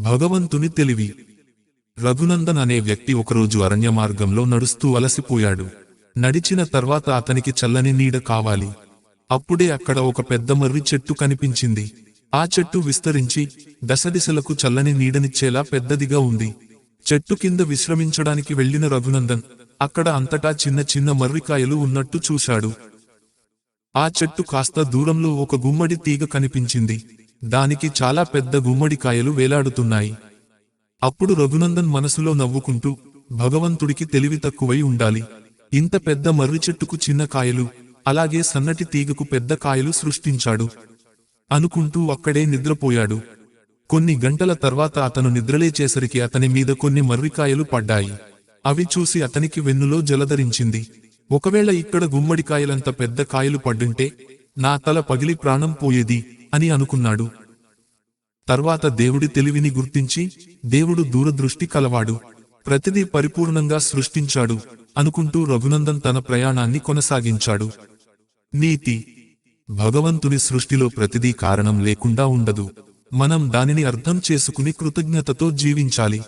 భగవంతుని తెలివి. రఘునందన్ అనే వ్యక్తి ఒకరోజు అరణ్య మార్గంలో నడుస్తూ అలసిపోయాడు. నడిచిన తర్వాత అతనికి చల్లని నీడ కావాలి. అప్పుడే అక్కడ ఒక పెద్ద మర్రి చెట్టు కనిపించింది. ఆ చెట్టు విస్తరించి దశదిశలకు చల్లని నీడనిచ్చేలా పెద్దదిగా ఉంది. చెట్టు కింద విశ్రమించడానికి వెళ్ళిన రఘునందన్ అక్కడ అంతటా చిన్న చిన్న మర్రికాయలు ఉన్నట్టు చూశాడు. ఆ చెట్టు కాస్త దూరంలో ఒక గుమ్మడి తీగ కనిపించింది. దానికి చాలా పెద్ద గుమ్మడికాయలు వేలాడుతున్నాయి. అప్పుడు రఘునందన్ మనసులో నవ్వుకుంటూ భగవంతుడికి తెలివి తక్కువై ఉండాలి. ఇంత పెద్ద మర్రి చెట్టుకు చిన్న కాయలు అలాగే సన్నటి తీగకు పెద్ద కాయలు సృష్టించాడు. అనుకుంటూ అక్కడే నిద్రపోయాడు. కొన్ని గంటల తర్వాత అతను నిద్రలేచేసరికి అతని మీద కొన్ని మర్రికాయలు పడ్డాయి. అవి చూసి అతనికి వెన్నులో జలధరించింది ఒకవేళ ఇక్కడ గుమ్మడికాయలంత పెద్ద కాయలు పడ్డుంటే నా తల పగిలి ప్రాణం పోయేది అని అనుకున్నాడు. తర్వాత దేవుడి తెలివిని గుర్తించి దేవుడు దూరదృష్టి కలవాడు. ప్రతిదీ పరిపూర్ణంగా సృష్టించాడు అనుకుంటూ రఘునందన్ తన ప్రయాణాన్ని కొనసాగించాడు. నీతి. భగవంతుని సృష్టిలో ప్రతిదీ కారణం లేకుండా ఉండదు. మనం దానిని అర్థం చేసుకుని కృతజ్ఞతతో జీవించాలి.